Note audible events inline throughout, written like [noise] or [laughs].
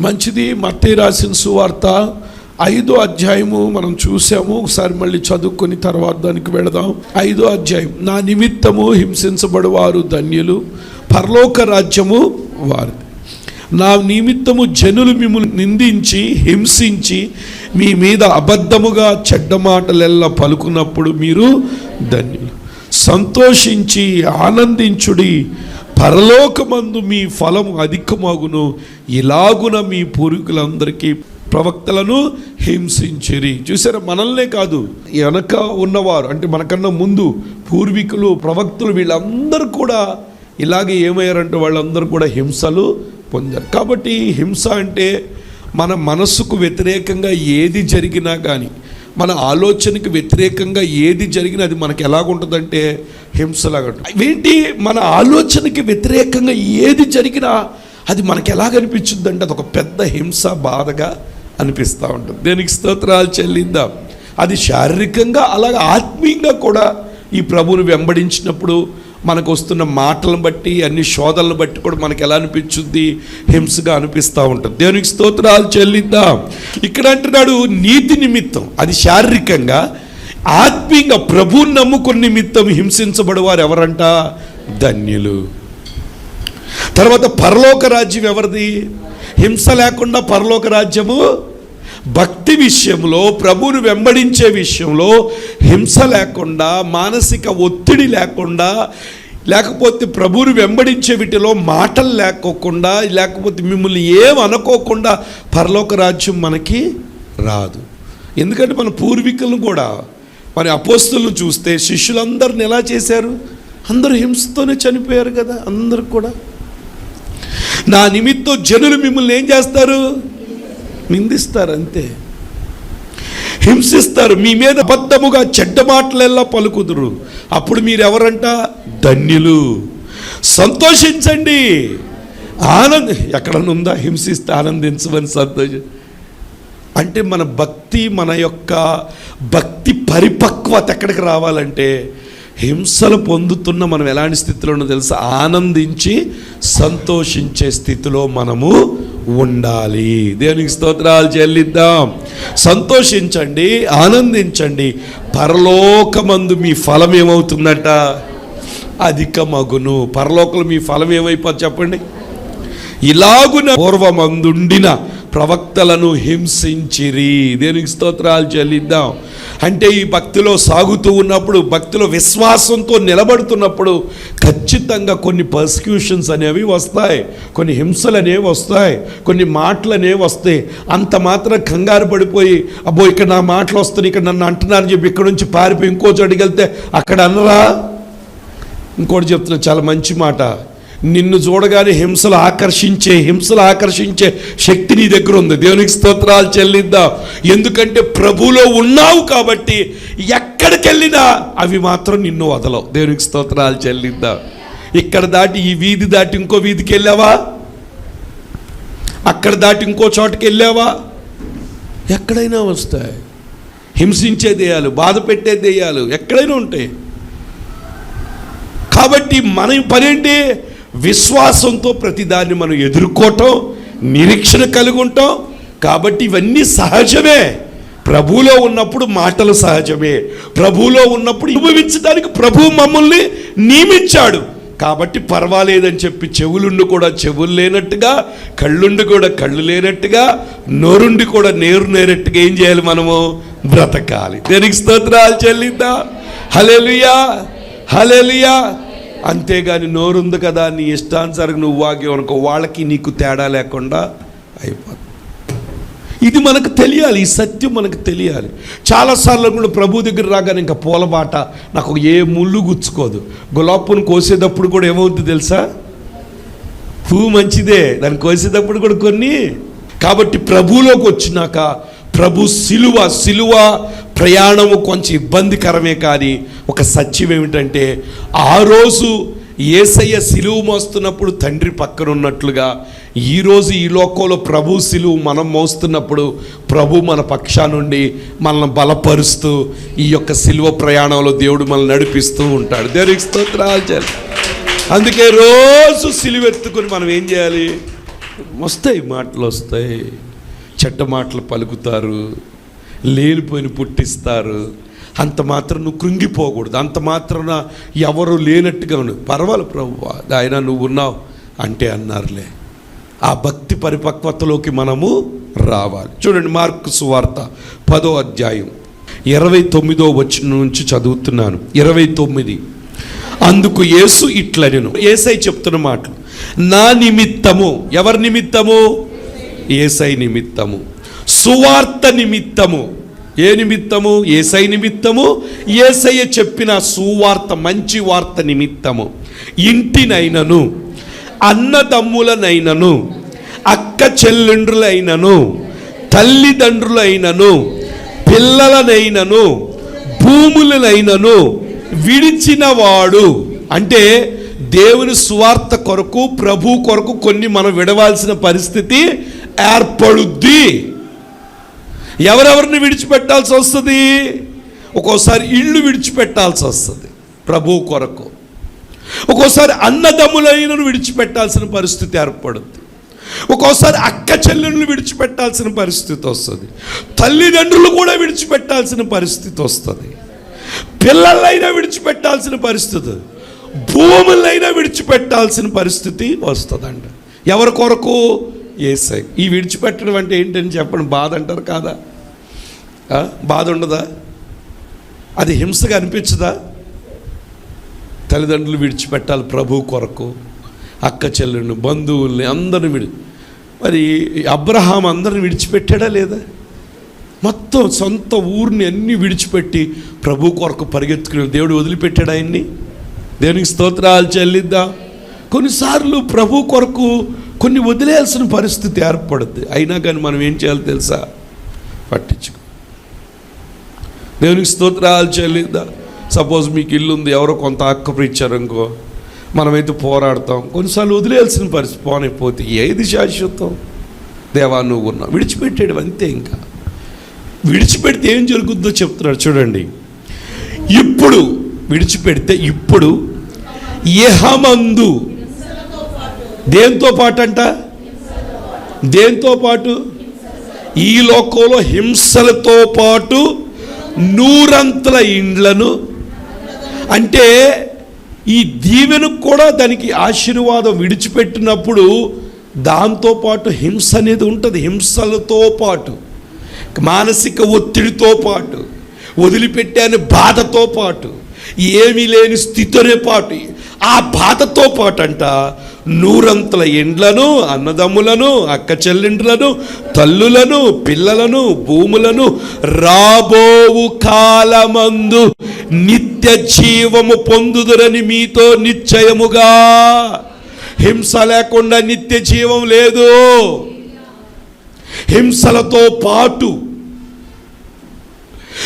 మంచిది మట్టి రాసిన సువార్త. ఐదో అధ్యాయము మనం చూసాము. ఒకసారి మళ్ళీ చదువుకొని తర్వాత దానికి వెళదాం. ఐదో అధ్యాయం. నా నిమిత్తము హింసించబడవారు ధన్యులు పరలోక రాజ్యము వారిది. నా నిమిత్తము జనులు మిమ్మల్ని నిందించి హింసించి మీ మీద అబద్ధముగా చెడ్డ మాటలెల్లా పలుకున్నప్పుడు మీరు ధన్యులు. సంతోషించి ఆనందించుడి పరలోకమందు మీ ఫలము అధికమగును. ఇలాగున మీ పూర్వీకులందరికీ ప్రవక్తలను హింసించిరి. చూసారా మనల్నే కాదు వెనక ఉన్నవారు అంటే మనకన్నా ముందు పూర్వీకులు ప్రవక్తులు వీళ్ళందరూ కూడా ఇలాగే ఏమయ్యారంటే వాళ్ళందరూ కూడా హింసలు పొందారు. కాబట్టి హింస అంటే మన మనస్సుకు వ్యతిరేకంగా ఏది జరిగినా కానీ మన ఆలోచనకి వ్యతిరేకంగా ఏది జరిగినా అది మనకి ఎలాగుంటుందంటే హింసలాగా ఏంటి? మన ఆలోచనకి వ్యతిరేకంగా ఏది జరిగినా అది మనకి ఎలాగనిపించింది అంటే అది ఒక పెద్ద హింస బాధగా అనిపిస్తూ ఉంటుంది. దేనికి స్తోత్రాలు చెల్లిద్దాం. అది శారీరకంగా అలాగే ఆత్మీయంగా కూడా ఈ ప్రభువుని వెంబడించినప్పుడు మనకు వస్తున్న మాటలను బట్టి అన్ని శోధనలు బట్టి కూడా మనకు ఎలా అనిపించుద్ది? హింసగా అనిపిస్తూ ఉంటుంది. దేవునికి స్తోత్రాలు చెల్లిద్దాం. ఇక్కడ అంటున్నాడు నీతి నిమిత్తం అది శారీరకంగా ఆత్మీయంగా ప్రభువుని నమ్ముకుని నిమిత్తం హింసించబడేవారు ఎవరంట? ధన్యులు. తర్వాత పరలోక రాజ్యం ఎవరిది? హింస లేకుండా పరలోక రాజ్యము భక్తి విషయంలో ప్రభువుని వెంబడించే విషయంలో హింస లేకుండా మానసిక ఒత్తిడి లేకుండా లేకపోతే ప్రభువుని వెంబడించే వీటిలో మాటలు లేకోకుండా లేకపోతే మిమ్మల్ని ఏం అనుకోకుండా పరలోక రాజ్యం మనకి రాదు. ఎందుకంటే మన పూర్వీకులను కూడా మరి అపోస్తులను చూస్తే శిష్యులందరిని ఎలా చేశారు? అందరూ హింసతోనే చనిపోయారు కదా అందరు కూడా. నా నిమిత్తం జనులు మిమ్మల్ని ఏం చేస్తారు? నిందిస్తారు అంతే హింసిస్తారు. మీ మీద అబద్ధముగా చెడ్డ మాటలెల్లా పలుకుదురు. అప్పుడు మీరు ఎవరంట ధన్యులు. సంతోషించండి. ఆనంద ఎక్కడనుందా? హింసిస్తే ఆనందించమని సంతోషం. అంటే మన భక్తి మన యొక్క భక్తి పరిపక్వత ఎక్కడికి రావాలంటే హింసలు పొందుతున్న మనం ఎలాంటి స్థితిలో ఉన్నో తెలుసా? ఆనందించి సంతోషించే స్థితిలో మనము ఉండాలి. దేవునికి స్తోత్రాలు చెల్లిద్దాం. సంతోషించండి ఆనందించండి. పరలోకమందు మీ ఫలం ఏమవుతుందట? అధిక మగును పరలోకలు మీ ఫలం ఏమైపోతుంది చెప్పండి? ఇలాగున పూర్వమందుండిన ప్రవక్తలను హింసించిరి. దేనికి స్తోత్రాలు చెల్లిద్దాం? అంటే ఈ భక్తిలో సాగుతూ ఉన్నప్పుడు భక్తిలో విశ్వాసంతో నిలబడుతున్నప్పుడు ఖచ్చితంగా కొన్ని పర్సిక్యూషన్స్ అనేవి వస్తాయి. కొన్ని హింసలు అనేవి వస్తాయి. కొన్ని మాటలు అనేవి వస్తాయి. అంత మాత్రం కంగారు పడిపోయి అబ్బో ఇక్కడ నా మాటలు వస్తున్నాయి ఇక్కడ నన్ను అంటున్నారని చెప్పి ఇక్కడ నుంచి పారిపోయి ఇంకో చోటికి వెళ్తే అక్కడ అన్నరా ఇంకోటి చెప్తున్నా చాలా మంచి మాట. నిన్ను చూడగానే హింసలు ఆకర్షించే హింసలు ఆకర్షించే శక్తి నీ దగ్గర ఉంది. దేవునికి స్తోత్రాలు చెల్లిద్దాం. ఎందుకంటే ప్రభులో ఉన్నావు కాబట్టి ఎక్కడికి వెళ్ళినా అవి మాత్రం నిన్ను వదలవు. దేవునికి స్తోత్రాలు చెల్లిద్దాం. ఇక్కడ దాటి ఈ వీధి దాటి ఇంకో వీధికి వెళ్ళావా? అక్కడ దాటి ఇంకో చోటకి వెళ్ళావా? ఎక్కడైనా వస్తాయి. హింసించే దేయాలు బాధ పెట్టే దెయ్యాలు ఎక్కడైనా ఉంటాయి. కాబట్టి మన పనేంటి? విశ్వాసంతో ప్రతిదాన్ని మనం ఎదుర్కోవటం నిరీక్షణ కలిగి ఉంటాం. కాబట్టి ఇవన్నీ సహజమే. ప్రభువులో ఉన్నప్పుడు మాటలు సహజమే. ప్రభువులో ఉన్నప్పుడు అనుభవించడానికి ప్రభు మమ్మల్ని నియమించాడు. కాబట్టి పర్వాలేదని చెప్పి చెవులుండి కూడా చెవులు లేనట్టుగా కళ్ళుండి కూడా కళ్ళు లేనట్టుగా నోరుండి కూడా నేరు నేరట్టుగా ఏం చేయాలి మనము? బ్రతకాలి. దేనికి స్తోత్రాలు చెల్లిద్దా? హలెలుయా హలెలుయా అంతేగాని నోరుంది కదా నీ ఇష్టానుసారికి నువ్వు వాగేవనుకో వాళ్ళకి నీకు తేడా లేకుండా అయిపోతుంది ఇది మనకు తెలియాలి ఈ సత్యం మనకు తెలియాలి. చాలాసార్లు కూడా ప్రభు దగ్గర రాగానే ఇంకా పూలబాట నాకు ఏ ముళ్ళు గుచ్చుకోదు. గులాబ్ కోసేటప్పుడు కూడా ఏమవుతుంది తెలుసా? పువ్వు మంచిదే దాన్ని కోసేటప్పుడు కూడా కొన్ని. కాబట్టి ప్రభువులోకి వచ్చినాక ప్రభు సిలువ సిలువ ప్రయాణము కొంచెం ఇబ్బందికరమే కానీ ఒక సత్యం ఏమిటంటే ఆ రోజు ఏసయ్య సిలువు మోస్తున్నప్పుడు తండ్రి పక్కన ఉన్నట్లుగా ఈరోజు ఈ లోకంలో ప్రభు సిలువు మనం మోస్తున్నప్పుడు ప్రభు మన పక్షా నుండి మనల్ని బలపరుస్తూ ఈ యొక్క సిలువ ప్రయాణంలో దేవుడు మనల్ని నడిపిస్తూ ఉంటాడు. దేవుడికి స్తోత్రాలు అందుకే రోజు సిలువెత్తుకుని మనం ఏం చేయాలి? వస్తాయి మాటలు వస్తాయి. చెడ్డ మాటలు పలుకుతారు లేనిపోయిన పుట్టిస్తారు. అంత మాత్రం నువ్వు కృంగిపోకూడదు. అంత మాత్రాన ఎవరు లేనట్టుగా ఉన్నావు పర్వాలేదు ప్రభు ఆయన నువ్వు ఉన్నావు అంటే అన్నారులే. ఆ భక్తి పరిపక్వతలోకి మనము రావాలి. చూడండి మార్కు సువార్త పదో అధ్యాయం. ఇరవై తొమ్మిదో వచ్చిన నుంచి చదువుతున్నాను. ఇరవై తొమ్మిది. అందుకు యేసు ఇట్లనెను. ఏసై చెప్తున్న మాటలు. నా నిమిత్తము. ఎవరి నిమిత్తము? ఏసై నిమిత్తము. సువార్త నిమిత్తము. ఏ నిమిత్తము? ఏసై నిమిత్తము. ఏసయ్య చెప్పిన సువార్త మంచి వార్త నిమిత్తము. ఇంటినైనను అన్నదమ్ములనైనను అక్క చెల్లెండ్రులైనను తల్లిదండ్రులైనను పిల్లలనైనను భూములనైనను విడిచినవాడు. అంటే దేవుని సువార్త కొరకు ప్రభు కొరకు కొన్ని మనం విడవాల్సిన పరిస్థితి ఏర్పడుద్ది. ఎవరెవరిని విడిచిపెట్టాల్సి వస్తుంది? ఒక్కోసారి ఇళ్ళు విడిచిపెట్టాల్సి వస్తుంది ప్రభు కొరకు. ఒక్కోసారి అన్నదమ్ములైనను విడిచిపెట్టాల్సిన పరిస్థితి ఏర్పడుద్ది. ఒక్కోసారి అక్క చెల్లెళ్ళు విడిచిపెట్టాల్సిన పరిస్థితి వస్తుంది. తల్లిదండ్రులు కూడా విడిచిపెట్టాల్సిన పరిస్థితి వస్తుంది. పిల్లలైనా విడిచిపెట్టాల్సిన పరిస్థితి భూములైనా విడిచిపెట్టాల్సిన పరిస్థితి వస్తుందంట ఎవరి కొరకు? ఏసై. ఈ విడిచిపెట్టడం అంటే ఏంటని చెప్పండి? బాధ అంటారు కాదా? బాధ ఉండదా? అది హింసగా అనిపించదా? తల్లిదండ్రులు విడిచిపెట్టాలి ప్రభు కొరకు అక్క చెల్లెళ్ళు బంధువుల్ని అందరిని విడి మరి అబ్రహాం అందరిని విడిచిపెట్టాడా లేదా? మొత్తం సొంత ఊరిని అన్ని విడిచిపెట్టి ప్రభు కొరకు పరిగెత్తుకుని దేవుడు వదిలిపెట్టాడు ఆయన్ని? దేవునికి స్తోత్రాలు చెల్లిద్దా. కొన్నిసార్లు ప్రభు కొరకు కొన్ని వదిలేయాల్సిన పరిస్థితి ఏర్పడుద్ది. అయినా కానీ మనం ఏం చేయాలో తెలుసా? పట్టించుకో. దేవునికి స్తోత్రాలు చెల్లిద్దా. సపోజ్ మీకు ఇల్లు ఉంది ఎవరో కొంత అక్క ఇచ్చారనుకో మనమైతే పోరాడతాం. కొన్నిసార్లు వదిలేయాల్సిన పరిస్థితి పోనైపోతే ఏది శాశ్వతం? దేవా నువ్వు ఉన్నావు. విడిచిపెట్టాడు అంతే ఇంకా. విడిచిపెడితే ఏం జరుగుద్దో చెప్తున్నాడు చూడండి. ఇప్పుడు విడిచిపెడితే ఇప్పుడు ఏహమందు దేంతో పాటు అంట దేంతో పాటు? ఈ లోకంలో హింసలతో పాటు నూరంతల ఇండ్లను. అంటే ఈ దీవెనకు కూడా దానికి ఆశీర్వాదం విడిచిపెట్టినప్పుడు దాంతోపాటు హింస అనేది ఉంటుంది హింసలతో పాటు. మానసిక ఒత్తిడితో పాటు వదిలిపెట్టాను బాధతో పాటు ఏమీ లేని స్థితితో పాటు. ఆ బాధతో పాటు అంట నూరంతల ఇండ్లను అన్నదమ్ములను అక్క చెల్లెండ్లను తల్లులను పిల్లలను భూములను రాబోవు కాలమందు నిత్య జీవము పొందుదురని మీతో నిశ్చయముగా. హింస లేకుండా నిత్య జీవం లేదు. హింసలతో పాటు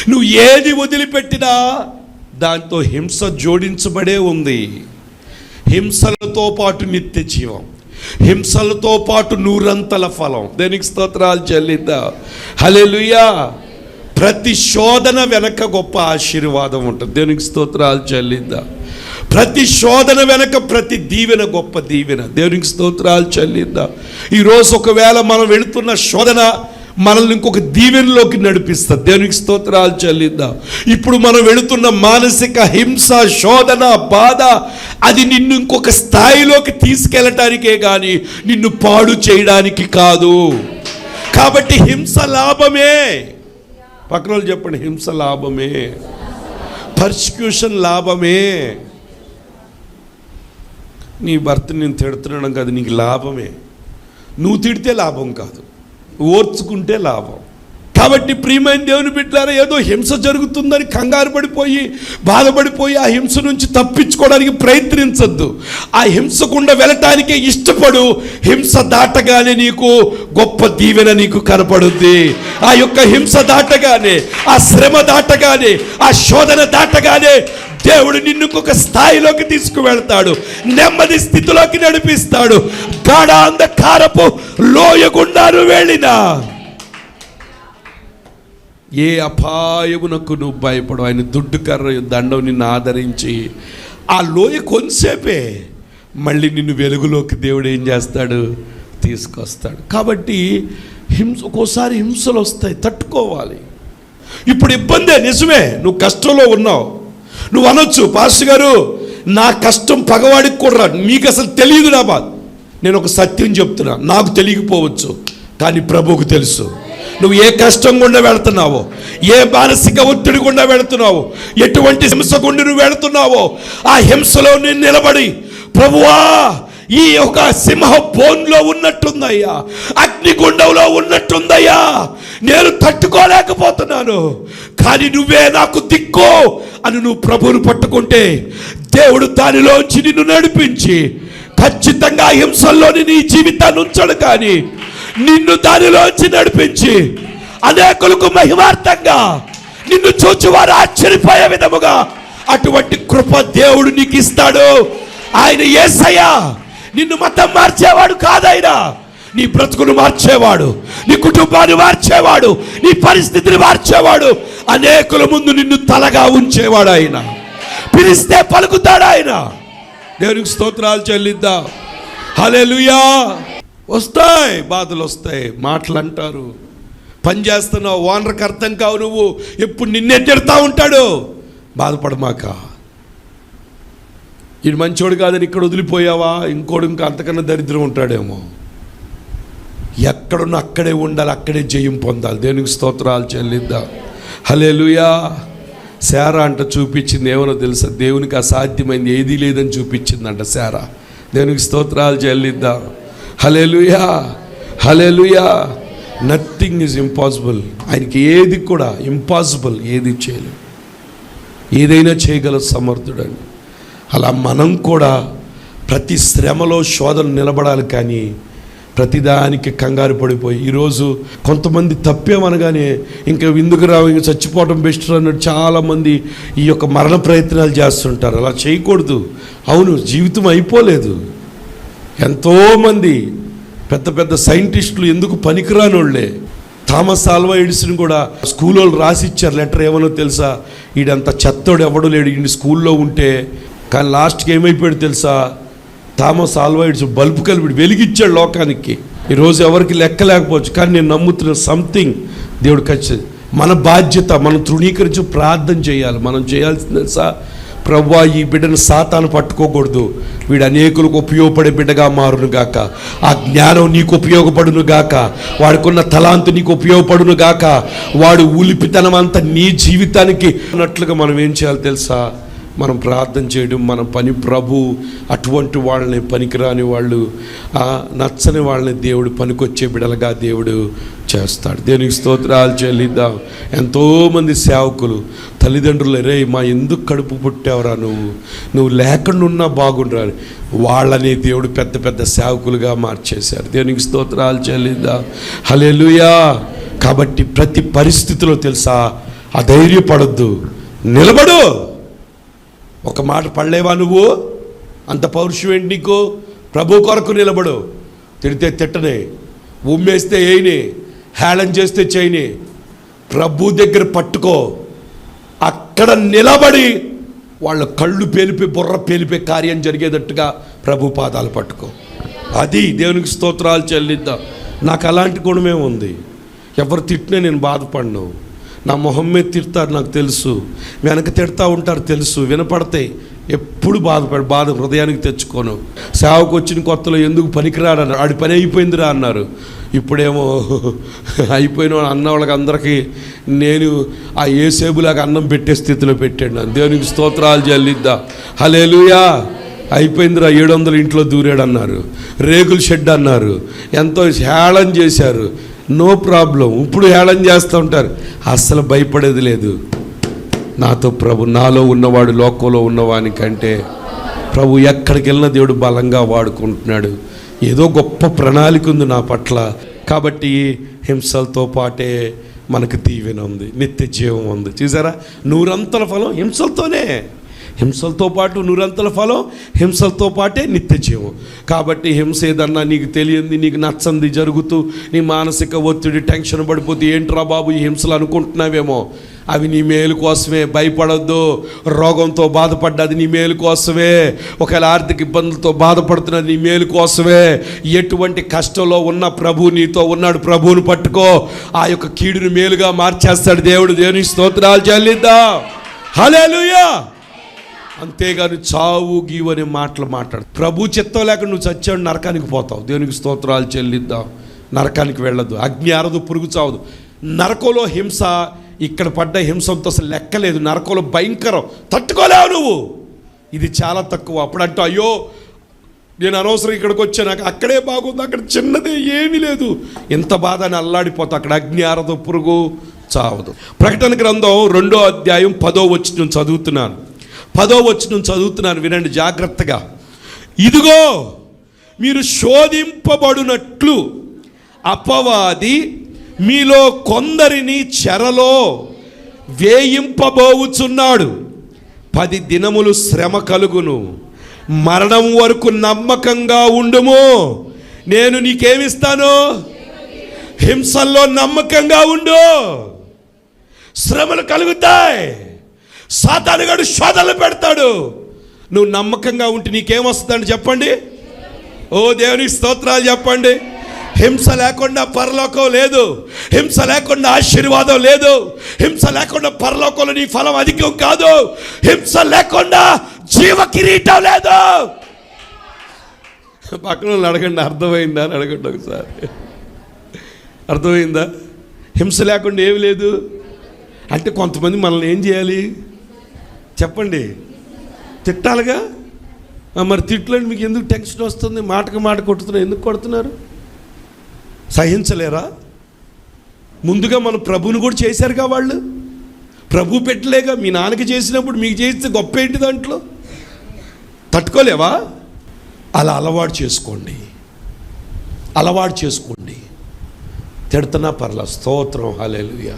నువ్వు ఏది వదిలిపెట్టినా దాంతో హింస జోడించబడే ఉంది. హింసలతో పాటు నిత్య జీవం. హింసలతో పాటు నూరంతల ఫలం. దేనికి స్తోత్రాలు చెల్లిద్దా? హలెలుయా ప్రతి శోధన వెనక గొప్ప ఆశీర్వాదం ఉంటుంది. దేనికి స్తోత్రాలు చెల్లిద్దా? ప్రతి శోధన వెనక ప్రతి దీవెన గొప్ప దీవెన. దేవునికి స్తోత్రాలు చెల్లిద్దా? ఈరోజు ఒకవేళ మనం వెళుతున్న శోధన మనల్ని ఇంకొక దీవెనలోకి నడిపిస్తుంది దేవునికి స్తోత్రాలు చెల్లిద్దాం. ఇప్పుడు మనం వెళుతున్న మానసిక హింస శోధన బాధ అది నిన్ను ఇంకొక స్థాయిలోకి తీసుకెళ్ళటానికే కానీ నిన్ను పాడు చేయడానికి కాదు. కాబట్టి హింస లాభమే. పక్కన వాళ్ళు చెప్పండి హింస లాభమే. పర్సిక్యూషన్ లాభమే. నీ భర్త నేను తిడుతున్నాను కాదు నీకు లాభమే. నువ్వు తిడితే లాభం కాదు. ఓర్చుకుంటే లాభం. కాబట్టి ప్రియమైన దేవుని బిడ్డారా ఏదో హింస జరుగుతుందని కంగారు పడిపోయి బాధపడిపోయి ఆ హింస నుంచి తప్పించుకోవడానికి ప్రయత్నించద్దు. ఆ హింసకుండా వెళ్ళటానికే ఇష్టపడు హింస దాటగానే నీకు గొప్ప దీవెన నీకు కనపడుద్ది. ఆ యొక్క హింస దాటగానే ఆ శ్రమ దాటగానే ఆ శోధన దాటగానే దేవుడు నిన్ను ఒక స్థాయిలోకి తీసుకువెళ్తాడు. నెమ్మది స్థితిలోకి నడిపిస్తాడు. గాఢ అంధకారపు లోయ గుండారు వెళ్ళినా. ఏ అపాయమునకు నువ్వు భయపడు ఆయన దుడ్డు కర్ర దండం నిన్ను ఆదరించి ఆ లోయ కొంతసేపే మళ్ళీ నిన్ను వెలుగులోకి దేవుడు ఏం చేస్తాడు? తీసుకొస్తాడు. కాబట్టి హింస ఒక్కోసారి హింసలు వస్తాయి. తట్టుకోవాలి. ఇప్పుడు ఇబ్బందే నిజమే. నువ్వు కష్టంలో ఉన్నావు. నువ్వు అనొచ్చు పాస్టర్ గారు నా కష్టం పగవాడికి కూడా రాదు. మీకు అసలు తెలియదు నా బాధ. నేను ఒక సత్యం చెప్తున్నా నాకు తెలియకపోవచ్చు కానీ ప్రభువుకు తెలుసు. నువ్వు ఏ కష్టం గుండా వెళుతున్నావో ఏ మానసిక ఒత్తిడి గుండా వెళుతున్నావో ఎటువంటి హింస గుండా నువ్వు వెళుతున్నావో ఆ హింసలో నేను నిలబడి ప్రభువా ఈ ఒక సింహ బోన్లో ఉన్నట్టుందయ్యా. అగ్నిగుండంలో ఉన్నట్టుందయ్యా. నేను తట్టుకోలేకపోతున్నాను. కానీ నువ్వే నాకు దిక్కు అని నువ్వు ప్రభువును పట్టుకుంటే దేవుడు దానిలోంచి నిన్ను నడిపించి ఖచ్చితంగా హింసల్లోని నీ జీవితాన్ని ఉంచడు కానీ నిన్ను దానిలోంచి నడిపించి అనేకులకు మహిమార్థంగా నిన్ను చూచి వారు ఆశ్చర్యపోయే విధముగా అటువంటి కృప దేవుడు నీకు ఇస్తాడు ఆయన ఏసయ్యా నిన్ను మతం మార్చేవాడు కాదైనా. నీ బ్రతుకును మార్చేవాడు నీ కుటుంబాన్ని మార్చేవాడు నీ పరిస్థితిని మార్చేవాడు. అనేకుల ముందు నిన్ను తలగా ఉంచేవాడు ఆయన పిలిస్తే పలుకుతాడు ఆయన దేవునికి స్తోత్రాలు చెల్లిద్దాం. హల్లెలూయా. వస్తాయి బాధలు వస్తాయి మాటలు అంటారు పని చేస్తున్నావు ఓనర్కి అర్థం కావు నువ్వు. ఎప్పుడు నిన్నే ఉంటాడు? బాధపడమాక. ఈ మంచోడు కాదని ఇక్కడ వదిలిపోయావా? ఇంకోడు ఇంకా అంతకన్నా దరిద్రం ఉంటాడేమో. ఎక్కడున్నా అక్కడే ఉండాలి అక్కడే జయం పొందాలి. దేవునికి స్తోత్రాలు చెల్లిద్దాం? హలేలుయా శారా అంట చూపించింది ఏమనో తెలుసా? దేవునికి అసాధ్యమైంది ఏదీ లేదని చూపించిందంట శారా. దేవునికి స్తోత్రాలు చెల్లిద్దాం? హలే లుయా నథింగ్ ఈజ్ ఇంపాసిబుల్ ఆయనకి ఏది కూడా ఇంపాసిబుల్ ఏది చేయలేదు ఏదైనా చేయగల సమర్థుడని. అలా మనం కూడా ప్రతి శ్రమలో శోధన నిలబడాలి కానీ ప్రతిదానికి కంగారు పడిపోయి ఈరోజు కొంతమంది తప్పేమనగానే ఇంకా విందుకు రావు ఇంకా చచ్చిపోవటం బెస్ట్ అన్నట్టు చాలామంది ఈ యొక్క మరణ ప్రయత్నాలు చేస్తుంటారు. అలా చేయకూడదు. అవును జీవితం అయిపోలేదు. ఎంతోమంది పెద్ద పెద్ద సైంటిస్టులు ఎందుకు పనికిరాని వాళ్ళే థామస్ ఆల్వా ఎడిసిన్ కూడా స్కూల్ వాళ్ళు రాసి ఇచ్చారు లెటర్ ఏమనో తెలుసా? ఈడంత చెత్తోడు ఎవడు లేడు. ఈ స్కూల్లో ఉంటే కానీ లాస్ట్కి ఏమైపోయాడు తెలుసా? థామస్ ఆల్వాయిడ్స్ బల్బు కలిపి వెలిగిచ్చాడు లోకానికి. ఈరోజు ఎవరికి లెక్క లేకపోవచ్చు కానీ నేను నమ్ముతున్న సంథింగ్ దేవుడు ఖచ్చితంగా మన బాధ్యత మనం తృణీకరించి ప్రార్థన చేయాలి. మనం చేయాల్సింది తెలుసా? ప్రవ్వా ఈ బిడ్డను సాతాను పట్టుకోకూడదు. వీడు అనేకులకు ఉపయోగపడే బిడ్డగా మారును గాక. ఆ జ్ఞానం నీకు ఉపయోగపడును గాక. వాడికున్న తలాంతు నీకు ఉపయోగపడును గాక. వాడు ఉలిపితనం అంతా నీ జీవితానికి అన్నట్లుగా మనం ఏం చేయాలి తెలుసా? మనం ప్రార్థన చేయడం మన పని ప్రభు అటువంటి వాళ్ళని పనికిరాని వాళ్ళు ఆ నచ్చని వాళ్ళని దేవుడు పనికొచ్చే బిడలుగా దేవుడు చేస్తాడు. దేనికి స్తోత్రాలు చెల్లిద్దాం. ఎంతోమంది సేవకులు తల్లిదండ్రులు రే మా ఎందుకు కడుపు పుట్టావురా నువ్వు? నువ్వు లేకుండా ఉన్నా బాగుండరా. వాళ్ళని దేవుడు పెద్ద పెద్ద సేవకులుగా మార్చేశారు దేనికి స్తోత్రాలు చెల్లిద్దాం. హలేలుయా కాబట్టి ప్రతి పరిస్థితిలో తెలుసా అధైర్యపడొద్దు. నిలబడు! ఒక మాట పడలేవా నువ్వు? అంత పౌరుషం ఏంటి నీకు? ప్రభు కొరకు నిలబడు. తిడితే తిట్టనే. ఉమ్మేస్తే ఏయిని. హేళన చేస్తే చేయని. ప్రభు దగ్గర పట్టుకో. అక్కడ నిలబడి వాళ్ళ కళ్ళు పేలిపే బుర్ర పేలిపే కార్యం జరిగేటట్టుగా ప్రభు పాదాలు పట్టుకో. అది దేవునికి స్తోత్రాలు చెల్లిద్దాం. నాకు అలాంటి గుణమే ఉంది. ఎవరు తిట్టినా నేను బాధపడను. నా మొహం మీద తిడతారు నాకు తెలుసు. వెనక తిడతా ఉంటారు తెలుసు. వినపడతాయి ఎప్పుడు బాధపడి బాధ హృదయానికి తెచ్చుకోను. సేవకు వచ్చిన కొత్తలో ఎందుకు పనికిరాడన్నారు? ఆడి పని అయిపోయిందిరా అన్నారు. ఇప్పుడేమో [laughs] అయిపోయిన అన్న వాళ్ళకి అందరికీ నేను ఆ ఏసేబులాగా అన్నం పెట్టే స్థితిలో పెట్టాడు నన్ను. దేవునికి స్తోత్రాలు చెల్లిద్దా. హలేలుయా అయిపోయిందిరా ఏడు వందలు ఇంట్లో దూరాడు అన్నారు. రేకుల షెడ్ అన్నారు. ఎంతో హేళన చేశారు. No problem. ఇప్పుడు ఏళం చేస్తూ ఉంటారు. అస్సలు భయపడేది లేదు. నాతో ప్రభు నాలో ఉన్నవాడు లోకంలో ఉన్నవాని కంటే ప్రభు ఎక్కడికి వెళ్ళినా దేవుడు బలంగా వాడుకుంటున్నాడు. ఏదో గొప్ప ప్రణాళిక ఉంది నా పట్ల. కాబట్టి హింసలతో పాటే మనకు దీవెన ఉంది. నిత్య జీవం ఉంది. చూసారా? నూరంతల ఫలం హింసలతోనే. హింసలతో పాటు నూరంతల ఫలం హింసలతో పాటే నిత్య జీవం. కాబట్టి హింస ఏదన్నా నీకు తెలియంది నీకు నచ్చంది జరుగుతూ నీ మానసిక ఒత్తిడి టెన్షన్ పడిపోతే ఏంట్రా బాబు ఈ హింసలు అనుకుంటున్నావేమో? అవి నీ మేలు కోసమే భయపడొద్దు. రోగంతో బాధపడ్డది నీ మేలు కోసమే. ఒకవేళ ఆర్థిక ఇబ్బందులతో బాధపడుతున్నది నీ మేలు కోసమే. ఎటువంటి కష్టంలో ఉన్న ప్రభు నీతో ఉన్నాడు ప్రభువుని పట్టుకో. ఆ యొక్క కీడుని మేలుగా మార్చేస్తాడు దేవుడు. దేవుని స్తోత్రాలు చెల్లిద్దాం. హల్లెలూయా! అంతేగాని చావు గీవు అనే మాటలు మాట్లాడు. ప్రభు చిత్తం లేక నువ్వు చచ్చాడు నరకానికి పోతావు. దేవునికి స్తోత్రాలు చెల్లిద్దాం. నరకానికి వెళ్ళదు అగ్ని అరదు పురుగు చావదు. నరకంలో హింస ఇక్కడ పడ్డ హింసంతో అసలు లెక్కలేదు. నరకంలో భయంకరం. తట్టుకోలేవు నువ్వు. ఇది చాలా తక్కువ. అప్పుడు అంటూ అయ్యో నేను అనవసరం ఇక్కడికి వచ్చాను. నాకు అక్కడే బాగుంది. అక్కడ చిన్నదే ఏమీ లేదు. ఇంత బాధ అని అల్లాడిపోతా అక్కడ అగ్ని ఆరదు పురుగు చావదు. ప్రకటన గ్రంథం రెండో అధ్యాయం పదో వచ్చి నేను చదువుతున్నాను. పదో వచ్చిన చదువుతున్నాను వినండి జాగ్రత్తగా. ఇదిగో మీరు శోధింపబడినట్లు అపవాది మీలో కొందరిని చెరలో వేయింపబోవుచున్నాడు. పది దినములు శ్రమ కలుగును. మరణం వరకు నమ్మకంగా ఉండుము. నేను నీకేమిస్తాను? హింసల్లో నమ్మకంగా ఉండు. శ్రమలు కలుగుతాయి. సాతానుగాడు శోధనలు పెడతాడు. నువ్వు నమ్మకంగా ఉంటే నీకేమొస్తుందని చెప్పండి? ఓ దేవునికి స్తోత్రాలు చెప్పండి. హింస లేకుండా పరలోకం లేదు. హింస లేకుండా ఆశీర్వాదం లేదు. హింస లేకుండా పరలోకంలో నీ ఫలం అధికం కాదు. హింస లేకుండా జీవ కిరీటం లేదు. పక్కన అడగండి అర్థమైందా అని అడగండి ఒకసారి. అర్థమైందా? హింస లేకుండా ఏమి లేదు. అంటే కొంతమంది మనల్ని ఏం చేయాలి? చెప్పండి. తిట్టాలిగా? మరి తిట్లండి మీకు ఎందుకు టెన్షన్ వస్తుంది? మాటకు మాట కొట్టుతున్నారు ఎందుకు కొడుతున్నారు? సహించలేరా? ముందుగా మన ప్రభుని కూడా చేశారుగా వాళ్ళు. ప్రభు పెట్టలేగా మీ నాన్నకి చేసినప్పుడు మీకు చేస్తే గొప్ప ఏంటి దాంట్లో? తట్టుకోలేవా? అలా అలవాటు చేసుకోండి. అలవాటు చేసుకోండి. తిడుతున్నా పర్లా స్తోత్రం. హల్లెలూయా.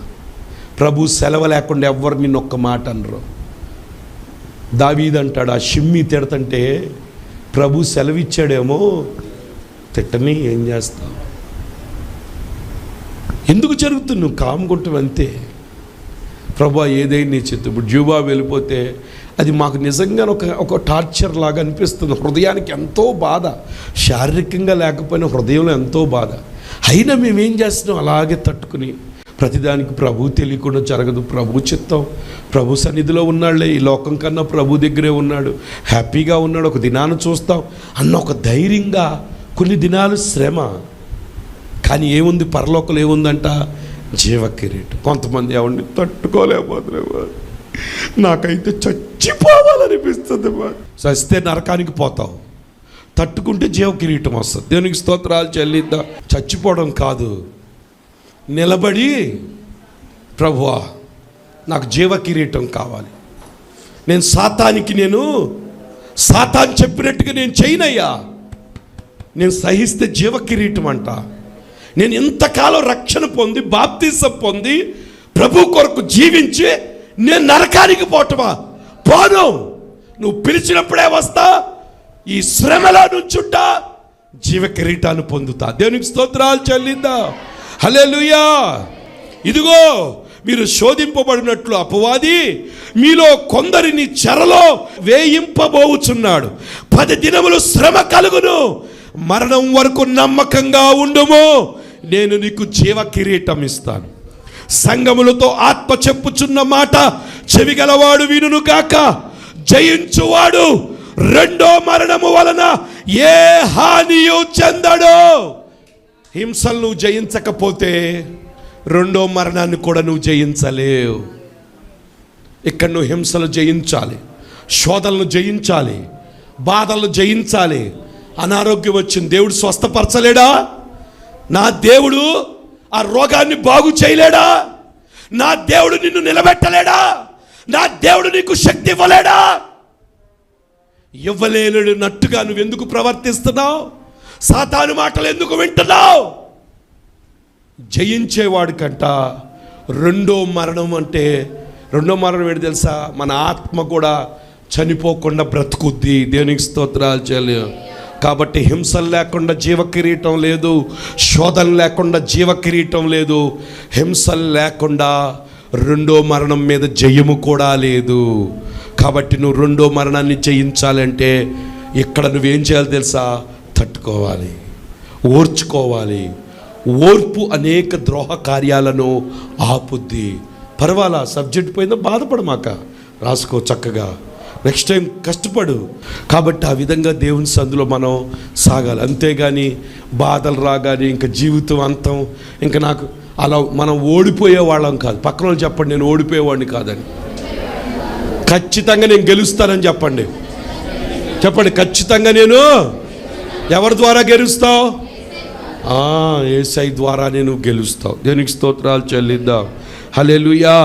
ప్రభు సెలవు లేకుండా ఎవ్వరు నిన్న ఒక్క మాట అనరు. దావీదంటాడు ఆ షిమ్మి తిడతంటే ప్రభు సెలవిచ్చాడేమో తిట్టని ఏం చేస్తావు? ఎందుకు జరుగుతుంది? నువ్వు కాముకుంటావు అంతే. ప్రభా ఏదైనా నీ చిత్తు ఇప్పుడు జూబా వెళ్ళిపోతే అది మాకు నిజంగా ఒక ఒక టార్చర్ లాగా అనిపిస్తుంది. హృదయానికి ఎంతో బాధ శారీరకంగా లేకపోయినా హృదయంలో ఎంతో బాధ. అయినా మేమేం చేస్తున్నాం? అలాగే తట్టుకుని ప్రతిదానికి ప్రభు తెలియకుండా జరగదు. ప్రభు చిత్తం. ప్రభు సన్నిధిలో ఉన్నాడులే ఈ లోకం కన్నా ప్రభు దగ్గరే ఉన్నాడు. హ్యాపీగా ఉన్నాడు. ఒక దినాన్ని చూస్తాం. అన్న ఒక ధైర్యంగా కొన్ని దినాలు శ్రమ. కానీ ఏముంది? పరలోకలు ఏముందంట? జీవ కిరీటం కొంతమంది ఏమండి తట్టుకోలేకపోతున్నా నాకైతే చచ్చిపోవాలనిపిస్తుంది చస్తే నరకానికి పోతావు. తట్టుకుంటే జీవ కిరీటం వస్తుంది. దేవునికి స్తోత్రాలు చెల్లిద్దాం. చచ్చిపోవడం కాదు. నిలబడి ప్రభువా నాకు జీవ కిరీటం కావాలి. నేను సాతానికి నేను సాతాన్ చెప్పినట్టుగా నేను చేయనయ్యా. నేను సహిస్తే జీవ కిరీటం అంట. నేను ఇంతకాలం రక్షణ పొంది బాప్తీసం పొంది ప్రభు కొరకు జీవించి నేను నరకానికి పోవటమా? పోను. నువ్వు పిలిచినప్పుడే వస్తా ఈ శ్రమలో నుంచుంటా జీవ కిరీటాన్ని పొందుతా. దేవునికి స్తోత్రాలు చెల్లిందా హలెలుయా ఇదిగో మీరు శోధింపబడినట్లు అపవాది మీలో కొందరిని చెరలో వేయింపబోవుచున్నాడు పది దినములు శ్రమ కలుగును. మరణం వరకు నమ్మకంగా ఉండుము. నేను నీకు జీవ కిరీటం ఇస్తాను సంగములతో ఆత్మ చెప్పుచున్న మాట చెవిగలవాడు వినును గాక. జయించువాడు రెండో మరణము వలన ఏ హానియు చెందడు. హింసలు నువ్వు జయించకపోతే రెండో మరణాన్ని కూడా నువ్వు జయించలేవు. ఇక్కడ నువ్వు హింసలు జయించాలి శోధలను జయించాలి బాధలను జయించాలి. అనారోగ్యం వచ్చింది దేవుడు స్వస్థపరచలేడా? నా దేవుడు ఆ రోగాన్ని బాగు చేయలేడా? నా దేవుడు నిన్ను నిలబెట్టలేడా? నా దేవుడు నీకు శక్తి ఇవ్వలేడా? ఇవ్వలేడు నట్టుగా నువ్వు ఎందుకు ప్రవర్తిస్తున్నావు? సాతాను మాటలు ఎందుకు వింటున్నావు? జయించేవాడి కంట రెండో మరణం అంటే రెండో మరణం ఏంటి తెలుసా? మన ఆత్మ కూడా చనిపోకుండా బ్రతుకుద్ది. దేనికి స్తోత్రాలు చేయలేదు కాబట్టి హింసలు లేకుండా జీవకిరీటం లేదు. శోధన లేకుండా జీవకిరీటం లేదు. హింసలు లేకుండా రెండో మరణం మీద జయము కూడా లేదు. కాబట్టి నువ్వు రెండో మరణాన్ని జయించాలంటే ఇక్కడ నువ్వేం చేయాలి తెలుసా? తట్టుకోవాలి ఓర్చుకోవాలి. ఓర్పు అనేక ద్రోహ కార్యాలను ఆపుద్ది. పర్వాలా? సబ్జెక్ట్ పోయిందో బాధపడమాక రాసుకో చక్కగా. నెక్స్ట్ టైం కష్టపడు. కాబట్టి ఆ విధంగా దేవుని సందులో మనం సాగాలి. అంతేగాని బాధలు రాగానే ఇంకా జీవితం అంతం. ఇంకా నాకు అలా మనం ఓడిపోయే వాళ్ళం కాదు. పక్కన వాళ్ళు చెప్పండి నేను ఓడిపోయేవాడిని కాదని. ఖచ్చితంగా నేను గెలుస్తానని చెప్పండి. చెప్పండి ఖచ్చితంగా నేను ఎవరి ద్వారా గెలుస్తావు? ఏసై ద్వారా నేను గెలుస్తావు. దేనికి స్తోత్రాలు చెల్లిద్దాం? హలెలుయా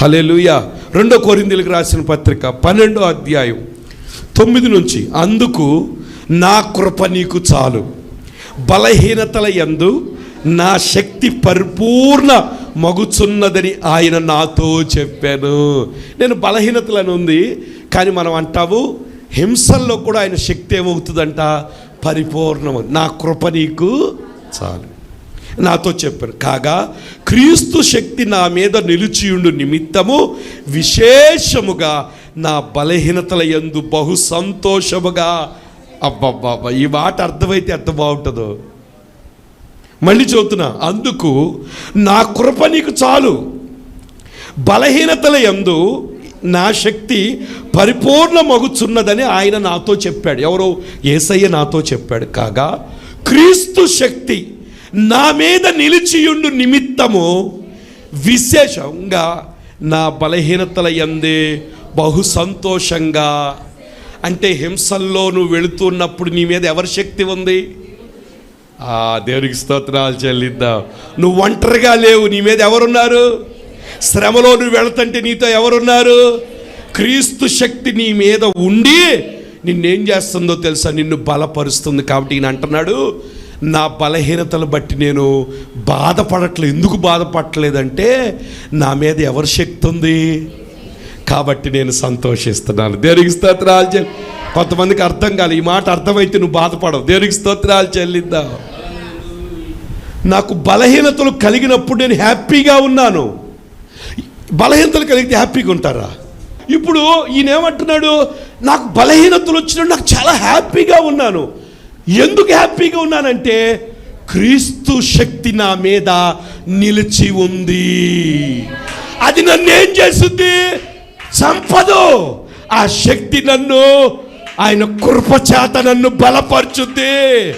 హలెలుయా రెండో కోరిందులకు రాసిన పత్రిక పన్నెండో అధ్యాయం తొమ్మిది నుంచి అందుకు నా కృప నీకు చాలు. బలహీనతల యందు నా శక్తి పరిపూర్ణ మగుచున్నదని ఆయన నాతో చెప్పాను నేను బలహీనతలను ఉంది కానీ మనం అంటావు హింసల్లో కూడా ఆయన శక్తి ఏమవుతుందంట? పరిపూర్ణము. నా కృప నీకు చాలు. నాతో చెప్పాను కాగా క్రీస్తు శక్తి నా మీద నిలిచియుండు నిమిత్తము విశేషముగా నా బలహీనతల యందు బహు సంతోషముగా. అబ్బబ్బా ఈ మాట అర్థమైతే ఎంత బాగుంటుందో. మళ్ళీ చదువుతున్నా అందుకు నా కృప నీకు చాలు. బలహీనతల యందు నా శక్తి పరిపూర్ణ మగుచున్నదని ఆయన నాతో చెప్పాడు. ఎవరో? ఏసయ్య నాతో చెప్పాడు. కాగా క్రీస్తు శక్తి నా మీద నిలిచియుండు నిమిత్తము విశేషంగా నా బలహీనతల ఎందే బహు సంతోషంగా. అంటే హింసల్లో నువ్వు వెళుతున్నప్పుడు నీ మీద ఎవరి శక్తి ఉంది? ఆ దేవునికి స్తోత్రాలు చెల్లిద్దాం. నువ్వు ఒంటరిగా లేవు నీ మీద ఎవరున్నారు? శ్రమలో నువ్వు వెళతంటే నీతో ఎవరున్నారు? క్రీస్తు శక్తి నీ మీద ఉండి నిన్నేం చేస్తుందో తెలుసా? నిన్ను బలపరుస్తుంది కాబట్టి ఈయన అంటున్నాడు నా బలహీనతలు బట్టి నేను బాధపడట్లేదు ఎందుకు బాధపడట్లేదంటే నా మీద ఎవరి శక్తి ఉంది? కాబట్టి నేను సంతోషిస్తున్నాను. దేనికి స్తోత్రాలు చెల్లి కొంతమందికి అర్థం కాదు ఈ మాట అర్థమైతే నువ్వు బాధపడవు. దేనికి స్తోత్రాలు చెల్లిద్దా? నాకు బలహీనతలు కలిగినప్పుడు నేను హ్యాపీగా ఉన్నాను. బలహీనతలు కలిగితే హ్యాపీగా ఉంటారా? ఇప్పుడు ఈయన ఏమంటున్నాడు నాకు బలహీనతలు వచ్చినప్పుడు నాకు చాలా హ్యాపీగా ఉన్నాను. ఎందుకు హ్యాపీగా ఉన్నానంటే క్రీస్తు శక్తి నా మీద నిలిచి ఉంది. అది నన్ను ఏం చేస్తుంది? సంపదు ఆ శక్తి నన్ను ఆయన కృపచేత నన్ను బలపరుచుద్ది.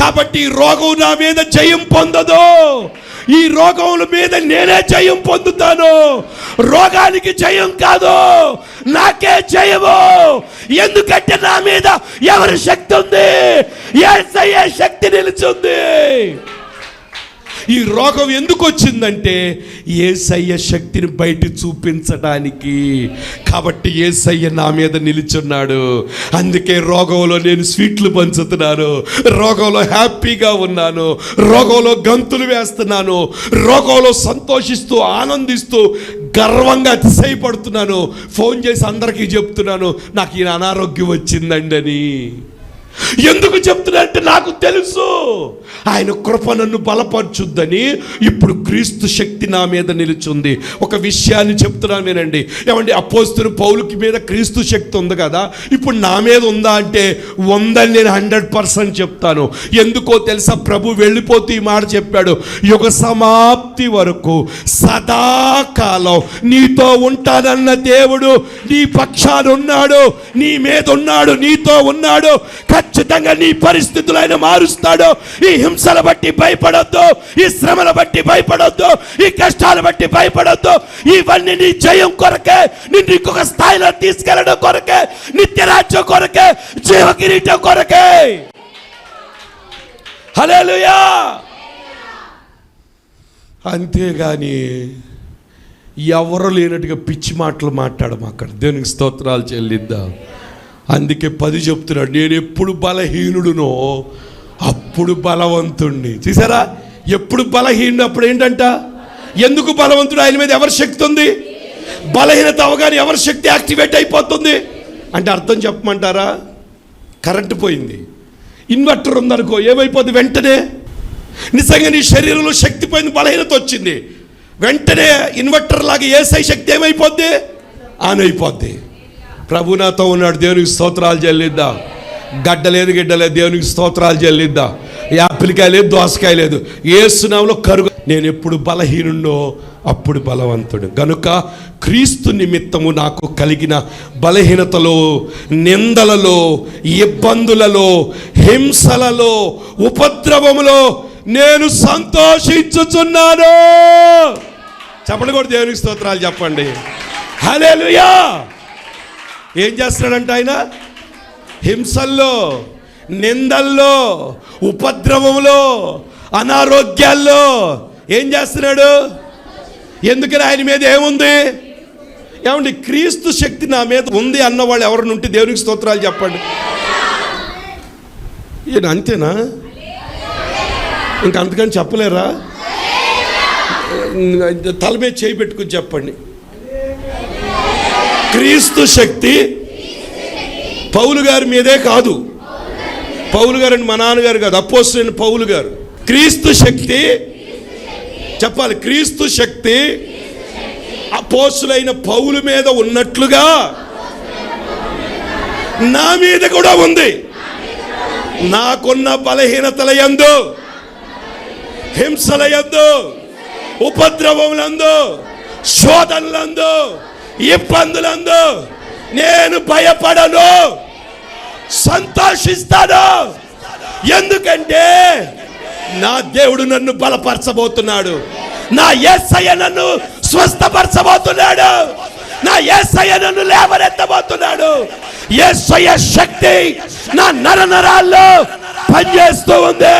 కాబట్టి రోగం నా మీద జయం పొందదు. ఈ రోగముల మీద నేనే జయం పొందుతాను. రోగానికి జయం కాదు. నాకే జయము. ఎందుకంటే నా మీద ఎవరి శక్తి ఉంది? ఏ శక్తి నిలిచింది. ఈ రోగం ఎందుకు వచ్చిందంటే ఏసయ్య శక్తిని బయట చూపించడానికి. కాబట్టి ఏసయ్య నా మీద నిలుచున్నాడు. అందుకే రోగంలో నేను స్వీట్లు పంచుతున్నాను. రోగంలో హ్యాపీగా ఉన్నాను. రోగంలో గంతులు వేస్తున్నాను. రోగంలో సంతోషిస్తూ ఆనందిస్తూ గర్వంగా అతిశయపడుతున్నాను. ఫోన్ చేసి అందరికీ చెప్తున్నాను నాకు ఈయన అనారోగ్యం వచ్చిందండి అని ఎందుకు చెప్తున్నారంటే నాకు తెలుసు. ఆయన కృప నన్ను బలపరచుద్దని ఇప్పుడు క్రీస్తు శక్తి నా మీద నిలుచుంది. ఒక విషయాన్ని చెప్తున్నాను వినండి. ఏమండి అపోస్తున్న పౌలుకి మీద క్రీస్తు శక్తి ఉంది కదా? ఇప్పుడు నా మీద ఉందా అంటే ఉందని నేను హండ్రెడ్ పర్సెంట్ చెప్తాను. ఎందుకో తెలుసా? ప్రభు వెళ్ళిపోతూ ఈ మాట చెప్పాడు. యుగ సమాప్తి వరకు సదాకాలం నీతో ఉంటానన్న దేవుడు నీ పక్షాన ఉన్నాడు. నీ మీద ఉన్నాడు నీతో ఉన్నాడు. ఖచ్చితంగా నీ పరిస్థితులు ఆయన మారుస్తాడు ఈ హింసల బట్టి భయపడొద్దు ఈ శ్రమల బట్టి భయపడొద్దు ఈ కష్టాల బట్టి భయపడొద్దు. ఇవన్నీ నీ జయం కొరకే నిన్ను ఇంకొక స్థాయిలో తీసుకెళ్ళడం కొరకే నిత్యరాజ్యం కొరకే జీవ కిరీటం కొరకే. హల్లెలూయా! అంతేగాని ఎవరు లేనట్టుగా పిచ్చి మాటలు మాట్లాడము అక్కడ దేవునికి స్తోత్రాలు చెల్లిద్దాం. అందుకే పది చెప్తున్నాడు నేను ఎప్పుడు బలహీనుడునో అప్పుడు బలవంతుణ్ణి. చూసారా? ఎప్పుడు బలహీనుడు అప్పుడు ఏంటంట? ఎందుకు బలవంతుడు? ఆయన మీద ఎవరి శక్తి ఉంది? బలహీనత అవగానే ఎవరి శక్తి యాక్టివేట్ అయిపోతుంది? అంటే అర్థం చెప్పమంటారా? కరెంటు పోయింది. ఇన్వర్టర్ ఉందనుకో ఏమైపోద్ది? వెంటనే. నిజంగా నీ శరీరంలో శక్తి పోయింది బలహీనత వచ్చింది. వెంటనే ఇన్వర్టర్ లాగా ఏసై శక్తి ఏమైపోద్ది? ఆన్ అయిపోద్ది. ప్రభు నాతో ఉన్నాడు దేవునికి స్తోత్రాలు చెల్లిద్దా. గడ్డ లేదు గిడ్డ లేదు దేవునికి స్తోత్రాలు చెల్లిద్దా. యాపిల్కాయ లేదు దోసకాయ లేదు. ఏసునామలో కరుగు. నేను ఎప్పుడు బలహీనుండో అప్పుడు బలవంతుడు. గనుక క్రీస్తు నిమిత్తము నాకు కలిగిన బలహీనతలో నిందలలో ఇబ్బందులలో హింసలలో ఉపద్రవములో నేను సంతోషించుచున్నాను. చెప్పండి కూడా దేవునికి స్తోత్రాలు చెప్పండి. హలే ఏం చేస్తున్నాడంట ఆయన? హింసల్లో నిందల్లో ఉపద్రవంలో అనారోగ్యాల్లో ఏం చేస్తున్నాడు? ఎందుకని ఆయన మీద ఏముంది? ఏమండి క్రీస్తు శక్తి నా మీద ఉంది అన్నవాళ్ళు ఎవరిని ఉంటే దేవునికి స్తోత్రాలు చెప్పండి. ఈయన అంతేనా? ఇంక అంతకని చెప్పలేరా? తల మీద చేయి పెట్టుకుని చెప్పండి. క్రీస్తు శక్తి పౌలు గారి మీదే కాదు. పౌలు గారు అండి మా నాన్నగారు కాదు అపోస్తులైన పౌలు గారు. క్రీస్తు శక్తి చెప్పాలి క్రీస్తు శక్తి అపోస్తులైన పౌలు మీద ఉన్నట్లుగా నా మీద కూడా ఉంది. నాకున్న బలహీనతల యందు హింసల యందు ఉపద్రవములందు శోధనలందు ఇబ్బందులందు నేను భయపడను. సంతోషిస్తాను. ఎందుకంటే నా దేవుడు నన్ను బలపరచబోతున్నాడు. నా ఏసయ్య నన్ను స్వస్థపరచబోతున్నాడు. నా ఏసయ్య నన్ను లేవనెత్తబోతున్నాడు. ఏసయ్య శక్తి నా నర నరాల్లో పనిచేస్తూ ఉంది.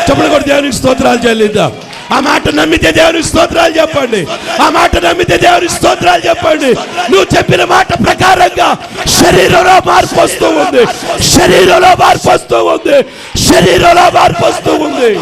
చెప్పుడు కూడా దేవునికి స్తోత్రాలు చెల్లిద్దాం. ఆ మాట నమ్మితే దేవుని స్తోత్రాలు చెప్పండి. ఆ మాట నమ్మితే దేవుని స్తోత్రాలు చెప్పండి. నువ్వు చెప్పిన మాట ప్రకారంగా శరీరంలో మార్పు వస్తూ ఉంది. శరీరంలో మార్పు వస్తూ ఉంది. శరీరంలో మార్పు వస్తూ ఉంది.